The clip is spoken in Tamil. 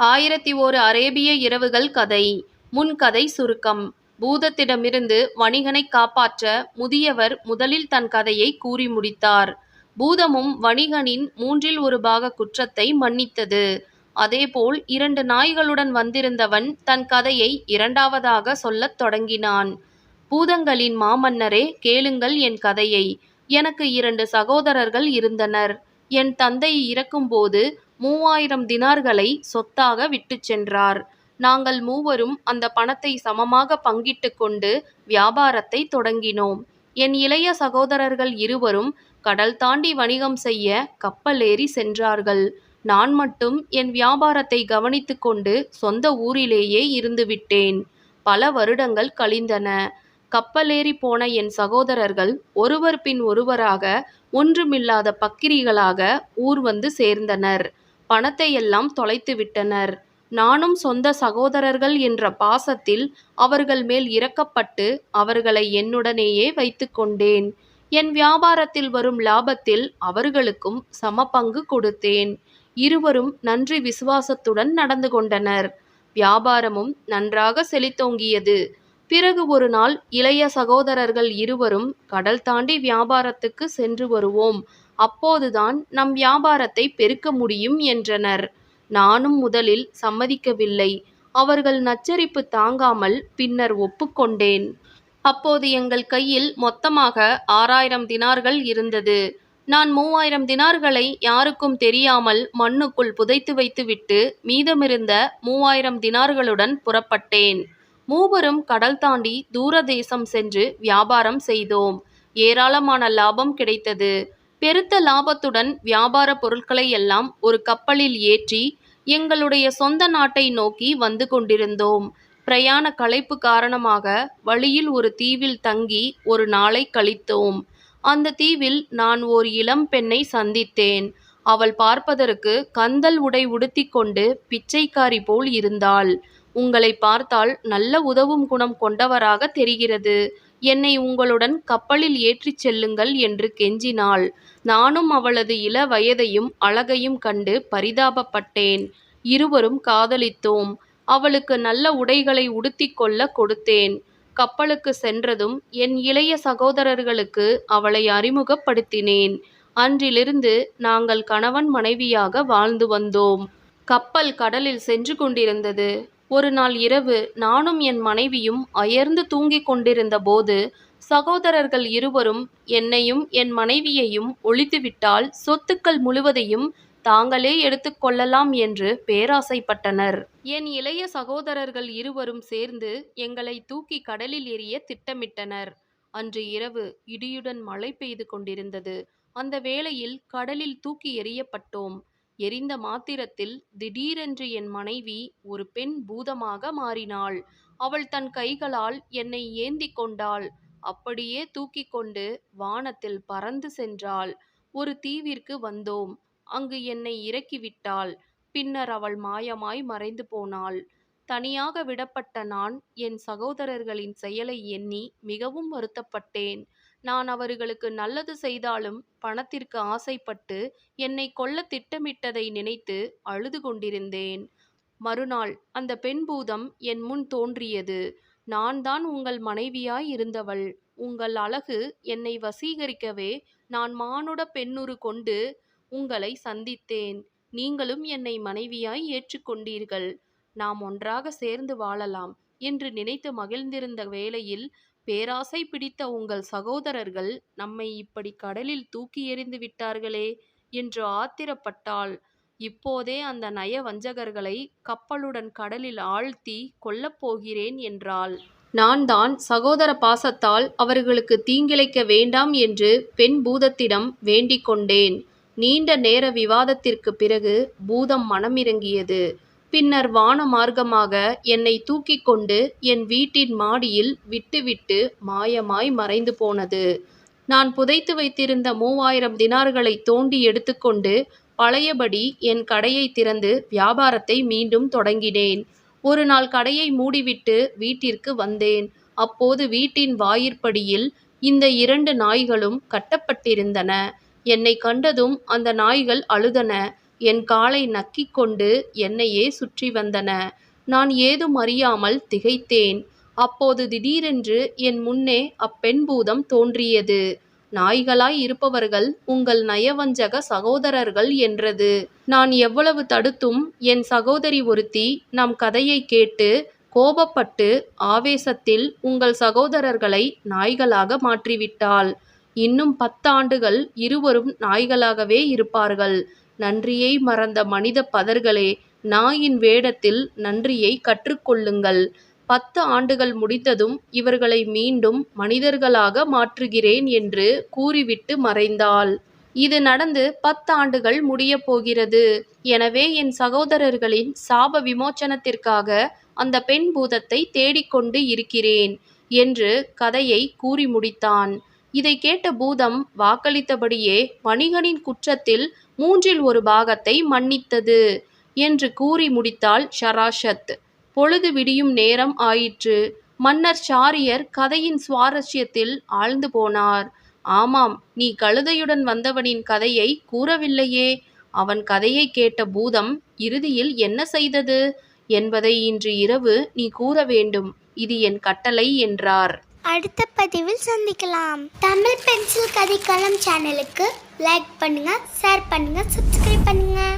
ஆயிரத்தி ஓரு அரேபிய இரவுகள் கதை முன்கதை சுருக்கம் பூதத்திடமிருந்து வணிகனை காப்பாற்ற முதியவர் முதலில் தன் கதையை கூறி முடித்தார். பூதமும் வணிகனின் மூன்றில் ஒரு பாக குற்றத்தை மன்னித்தது. அதேபோல் இரண்டு நாய்களுடன் வந்திருந்தவன் தன் கதையை இரண்டாவதாக சொல்லத் தொடங்கினான். பூதங்களின் மாமன்னரே கேளுங்கள் என் கதையை. எனக்கு இரண்டு சகோதரர்கள் இருந்தனர். என் தந்தை இறக்கும்போது மூவாயிரம் தினார்களை சொத்தாக விட்டுச் சென்றார். நாங்கள் மூவரும் அந்த பணத்தை சமமாக பங்கிட்டு கொண்டு வியாபாரத்தை தொடங்கினோம். என் இளைய சகோதரர்கள் இருவரும் கடல் தாண்டி வணிகம் செய்ய கப்பலேறி சென்றார்கள். நான் மட்டும் என் வியாபாரத்தை கவனித்துக்கொண்டு சொந்த ஊரிலேயே இருந்துவிட்டேன். பல வருடங்கள் கழிந்தன. கப்பலேறிப் போன என் சகோதரர்கள் ஒருவர் பின் ஒருவராக ஒன்றுமில்லாத பக்கிரிகளாக ஊர் வந்து சேர்ந்தனர். பணத்தையெல்லாம் தொலைத்துவிட்டனர். நானும் சொந்த சகோதரர்கள் என்ற பாசத்தில் அவர்கள் மேல் இரக்கப்பட்டு அவர்களை என்னுடனேயே வைத்துக்கொண்டேன் என் வியாபாரத்தில் வரும் லாபத்தில் அவர்களுக்கும் சமபங்கு கொடுத்தேன். இருவரும் நன்றி விசுவாசத்துடன் நடந்து கொண்டனர். வியாபாரமும் நன்றாக செழித்தோங்கியது. பிறகு ஒரு நாள் இளைய சகோதரர்கள் இருவரும் கடல் தாண்டி வியாபாரத்துக்கு சென்று வருவோம். அப்போதுதான் நம் வியாபாரத்தை பெருக்க முடியும் என்றனர். நானும் முதலில் சம்மதிக்கவில்லை. அவர்கள் நச்சரிப்பு தாங்காமல் பின்னர் ஒப்புக்கொண்டேன் அப்போது எங்கள் கையில் மொத்தமாக ஆறாயிரம் தினார்கள் இருந்தது. நான் மூவாயிரம் தினார்களை யாருக்கும் தெரியாமல் மண்ணுக்குள் புதைத்து வைத்துவிட்டு மீதமிருந்த மூவாயிரம் தினார்களுடன் புறப்பட்டேன். மூவரும் கடல் தாண்டி தூர தேசம் சென்று வியாபாரம் செய்தோம். ஏராளமான லாபம் கிடைத்தது. பெருத்த லாபத்துடன் வியாபாரப் பொருட்களையெல்லாம் ஒரு கப்பலில் ஏற்றி எங்களுடைய சொந்த நாட்டை நோக்கி வந்து கொண்டிருந்தோம். பிரயாண களைப்பு காரணமாக வழியில் ஒரு தீவில் தங்கி ஒரு நாளை கழித்தோம். அந்த தீவில் நான் ஓர் இளம் பெண்ணை சந்தித்தேன். அவள் பார்ப்பதற்கு கந்தல் உடை உடுத்திக் கொண்டு பிச்சைக்காரி போல் இருந்தாள். உங்களை பார்த்தால் நல்ல உதவும் குணம் கொண்டவராக தெரிகிறது. என்னை உங்களுடன் கப்பலில் ஏற்றிச் செல்லுங்கள் என்று கெஞ்சினாள். நானும் அவளது இள வயதையும் அழகையும் கண்டு பரிதாபப்பட்டேன். இருவரும் காதலித்தோம். அவளுக்கு நல்ல உடைகளை உடுத்திக்கொள்ள கொடுத்தேன். கப்பலுக்கு சென்றதும் என் இளைய சகோதரர்களுக்கு அவளை அறிமுகப்படுத்தினேன். அன்றிலிருந்து நாங்கள் கணவன் மனைவியாக வாழ்ந்து வந்தோம். கப்பல் கடலில் சென்று கொண்டிருந்தது. ஒரு நாள் இரவு நானும் என் மனைவியும் அயர்ந்து தூங்கிக் கொண்டிருந்த போது சகோதரர்கள் இருவரும் என்னையும் என் மனைவியையும் ஒழித்துவிட்டால் சொத்துக்கள் முழுவதையும் தாங்களே எடுத்துக்கொள்ளலாம் என்று பேராசைப்பட்டனர். என் இளைய சகோதரர்கள் இருவரும் சேர்ந்து எங்களை தூக்கி கடலில் எரிய திட்டமிட்டனர். அன்று இரவு இடியுடன் மழை பெய்து கொண்டிருந்தது. அந்த வேளையில் கடலில் தூக்கி எறியப்பட்டோம். எரிந்த மாத்திரத்தில் திடீரென்று என் மனைவி ஒரு பெண் பூதமாக மாறினாள். அவள் தன் கைகளால் என்னை ஏந்தி கொண்டாள். அப்படியே தூக்கி கொண்டு வானத்தில் பறந்து சென்றாள். ஒரு தீவிற்கு வந்தோம். அங்கு என்னை இறக்கிவிட்டாள். பின்னர் அவள் மாயமாய் மறைந்து போனாள். தனியாக விடப்பட்ட நான் என் சகோதரர்களின் செயலை எண்ணி மிகவும் வருத்தப்பட்டேன். நான் அவர்களுக்கு நல்லது செய்தாலும் பணத்திற்கு ஆசைப்பட்டு என்னை கொல்ல திட்டமிட்டதை நினைத்து அழுது கொண்டிருந்தேன். மறுநாள் அந்த பெண் பூதம் என் முன் தோன்றியது. நான் தான் உங்கள் மனைவியாய் இருந்தவள். உங்கள் அழகு என்னை வசீகரிக்கவே நான் மானுட பெண்ணுரு கொண்டு உங்களை சந்தித்தேன். நீங்களும் என்னை மனைவியாய் ஏற்றுக்கொண்டீர்கள் நாம் ஒன்றாக சேர்ந்து வாழலாம் என்று நினைத்து மகிழ்ந்திருந்த வேளையில் பேராசை பிடித்த உங்கள் சகோதரர்கள் நம்மை இப்படி கடலில் தூக்கி எறிந்து விட்டார்களே என்று ஆத்திரப்பட்டாள். இப்போதே அந்த நயவஞ்சகர்களை கப்பலுடன் கடலில் ஆழ்த்தி கொல்லப் போகிறேன் என்றாள். நான்தான் சகோதர பாசத்தால் அவர்களுக்கு தீங்கிழைக்க வேண்டாம் என்று பெண் பூதத்திடம் வேண்டிக் கொண்டேன். நீண்ட நேர விவாதத்திற்குப் பிறகு பூதம் மனமிறங்கியது பின்னர் வான மார்க்கமாக என்னை தூக்கிக் கொண்டு என் வீட்டின் மாடியில் விட்டுவிட்டு மாயமாய் மறைந்து போனது. நான் புதைத்து வைத்திருந்த மூவாயிரம் தினார்களை தோண்டி எடுத்துக்கொண்டு பழையபடி என் கடையைத் திறந்து வியாபாரத்தை மீண்டும் தொடங்கினேன். ஒரு நாள் கடையை மூடிவிட்டு வீட்டிற்கு வந்தேன். அப்போது வீட்டின் வாயிற்படியில் இந்த இரண்டு நாய்களும் கட்டப்பட்டிருந்தன. என்னை கண்டதும் அந்த நாய்கள் அழுதன. என் காலை நக்கிக் கொண்டு என்னையே சுற்றி வந்தன. நான் ஏதும் அறியாமல் திகைத்தேன். அப்போது திடீரென்று என் முன்னே அப்பெண் பூதம் தோன்றியது. நாய்களாய் இருப்பவர்கள் உங்கள் நயவஞ்சக சகோதரர்கள் என்றது. நான் எவ்வளவு தடுத்தும் என் சகோதரி ஒருத்தி நம் கதையை கேட்டு கோபப்பட்டு ஆவேசத்தில் உங்கள் சகோதரர்களை நாய்களாக மாற்றிவிட்டாள். இன்னும் பத்தாண்டுகள் இருவரும் நாய்களாகவே இருப்பார்கள். நன்றியை மறந்த மனித பதர்களே நாயின் வேடத்தில் நன்றியை கற்றுக்கொள்ளுங்கள். பத்து ஆண்டுகள் முடிந்ததும் இவர்களை மீண்டும் மனிதர்களாக மாற்றுகிறேன் என்று கூறிவிட்டு மறைந்தாள். இது நடந்து பத்தாண்டுகள் முடிய போகிறது. எனவே என் சகோதரர்களின் சாப விமோச்சனத்திற்காக அந்த பெண் பூதத்தை தேடிக்கொண்டு இருக்கிறேன் என்று கதையை கூறி முடித்தான். இதை கேட்ட பூதம் வாக்களித்தபடியே வணிகனின் குற்றத்தில் மூன்றில் ஒரு பாகத்தை மன்னித்தது என்று கூறி முடித்தாள் ஷராஷத். பொழுது விடியும் நேரம் ஆயிற்று. மன்னர் ஷாரியர் கதையின் சுவாரஸ்யத்தில் ஆழ்ந்து போனார். ஆமாம் நீ கழுதையுடன் வந்தவனின் கதையை கூறவில்லையே. அவன் கதையை கேட்ட பூதம் இறுதியில் என்ன செய்தது? என்பதை இன்று இரவு நீ கூற வேண்டும். இது என் கட்டளை என்றார். அடுத்த பதிவில் சந்திக்கலாம். தமிழ் பென்சில் கதைக்களம் சேனலுக்கு லைக் பண்ணுங்க ஷேர் பண்ணுங்க சப்ஸ்கிரைப் பண்ணுங்க.